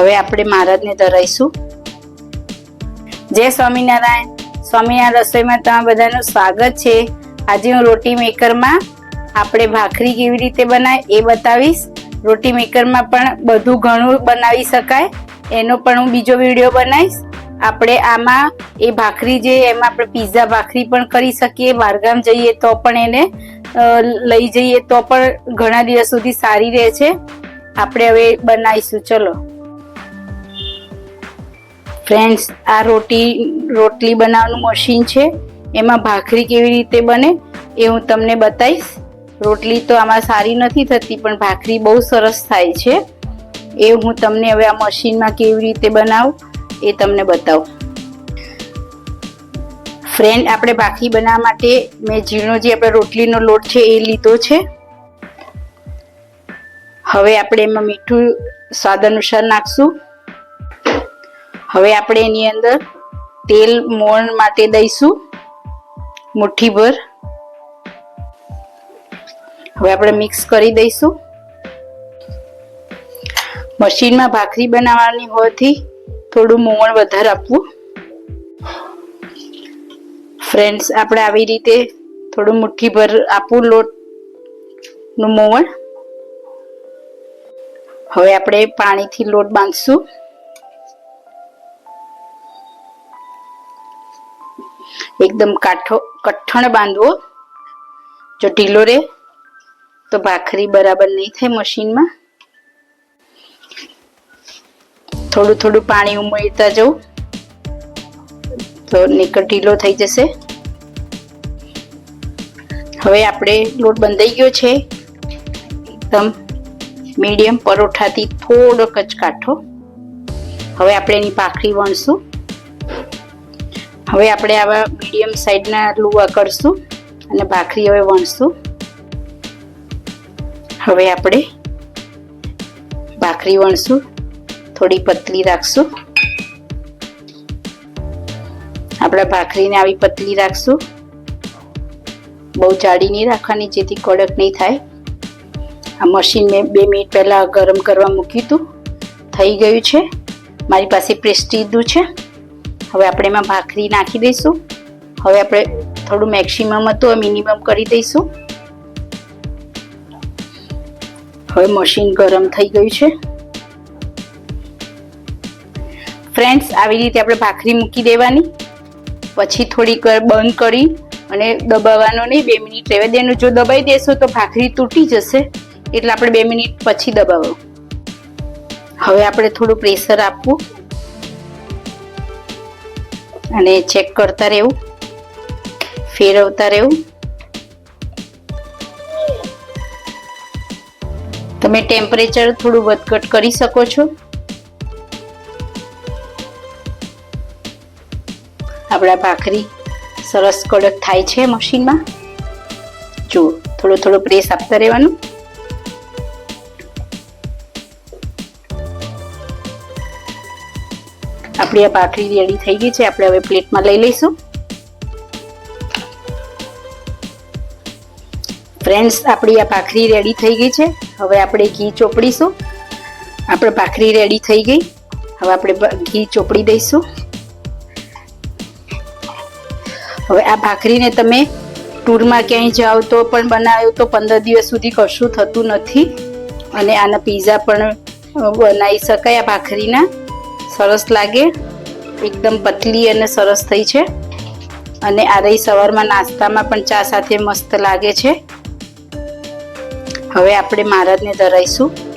હવે આપણે મહારાજને ધરાઈશું. જય સ્વામિનારાયણ. સ્વામિનારાયણ રસોઈમાં તમારા બધાનું સ્વાગત છે. આજે હું રોટી મેકરમાં આપણે ભાખરી કેવી રીતે બનાય એ બતાવીશ. રોટી મેકરમાં પણ બધું ઘણું બનાવી શકાય. એનો પણ હું બીજો વીડિયો બનાવીશ. આપણે આમાં એ ભાખરી જે, એમાં આપણે પીઝા ભાખરી પણ કરી શકીએ. બહારગામ જઈએ તો પણ એને લઈ જઈએ તો પણ ઘણા દિવસ સુધી સારી રહે છે. આપણે હવે બનાવીશું. ચલો. ફ્રેન્ડ્સ, આ રોટી, રોટલી બનાવવાનું મશીન છે. એમાં ભાખરી કેવી રીતે બને એ હું તમને બતાવીશ. રોટલી તો આમાં સારી નથી થતી, પણ ભાખરી બહુ સરસ થાય છે. એ હું તમને હવે આ મશીનમાં કેવી રીતે બનાવું એ તમને બતાવું. ફ્રેન્ડ, આપણે ભાખરી બનાવવા માટે મેં ઝીણો જે આપણે રોટલીનો લોટ છે એ લીધો છે. હવે આપણે એમાં મીઠું સ્વાદ અનુસાર નાખશું. હવે આપણે એની અંદર તેલ મોણ માટે દઈશું, મુઠ્ઠી ભર. હવે આપણે મિક્સ કરી દઈશું. મશીનમાં ભાખરી બનાવવાની હોવાથી થોડું મોણ વધારે આપવું. ફ્રેન્ડ્સ, આપણે આવી રીતે થોડું મુઠ્ઠી ભર આપવું લોટનું મોવણ હવે આપણે પાણીથી લોટ બાંધશું. એકદમ કાઠો, કઠણ બાંધવો. જો ઢીલો રહે તો ભાખરી બરાબર નહીં થાય મશીનમાં. થોડું થોડું પાણી ઉમેરતા જવું. તો નીકળ ઢીલો થઈ જશે. હવે આપણે લોટ બંધાઈ ગયો છે. એકદમ મીડિયમ પરોઠાથી થોડોક જ કાઠો. હવે આપણે એની પાખરી વણશું. હવે આપણે આવા મીડિયમ સાઈડના લુવા કરશું અને ભાખરી હવે વણશું. હવે આપણે ભાખરી વણશું, થોડી પતલી રાખશું. આપણે ભાખરીને આવી પતલી રાખશું. બહુ જાડી નહીં રાખવાની, જેથી કડક નહીં થાય. આ મશીન મેં બે મિનિટ પહેલાં ગરમ કરવા મૂક્યું હતું. થઈ ગયું છે. મારી પાસે પ્રેસ્ટીધું છે. હવે આપણે એમાં ભાખરી નાખી દઈશું. હવે આપણે થોડું મેક્સિમમ હતું મિનિમમ કરી દઈશું. હવે મશીન ગરમ થઈ ગયું છે. ફ્રેન્ડ્સ આવી રીતે આપણે ભાખરી મૂકી દેવાની. પછી થોડીક બંધ કરી અને દબાવવાનો નહીં, બે મિનિટ રહેવા દેવાનું. જો દબાઈ દેશો તો ભાખરી તૂટી જશે. એટલે આપણે બે મિનિટ પછી દબાવો. હવે આપણે થોડું પ્રેશર આપવું. અને ચેક કરતા રહેવું. ફેરવતા રહેવું. તમે ટેમ્પરેચર થોડું વધઘટ કરી શકો છો. આપણા ભાખરી સરસ કડક થાય છે મશીનમાં. જુઓ, થોડો થોડો પ્રેસ આપતા રહેવાનું. આપણી આ ભાખરી રેડી થઈ ગઈ છે. આપણે હવે પ્લેટમાં લઈ લઈશું. ફ્રેન્ડ્સ આપણી આ ભાખરી રેડી થઈ ગઈ છે. હવે આપણે ઘી ચોપડીશું. આપણે ભાખરી રેડી થઈ ગઈ. હવે આપણે ઘી ચોપડી દઈશું. હવે આ ભાખરીને તમે ટૂરમાં ક્યાંય જાઓ તો પણ બનાવ્યો તો પંદર દિવસ સુધી કશું થતું નથી. અને આના પીઝા પણ બનાવી શકાય આ ભાખરીના. સરસ લાગે. એકદમ પતલી અને સરસ થઈ છે. અને આ રહી સવારમાં નાસ્તામાં પણ ચા સાથે મસ્ત લાગે છે. હવે આપણે મહારાજને ધરાઈશું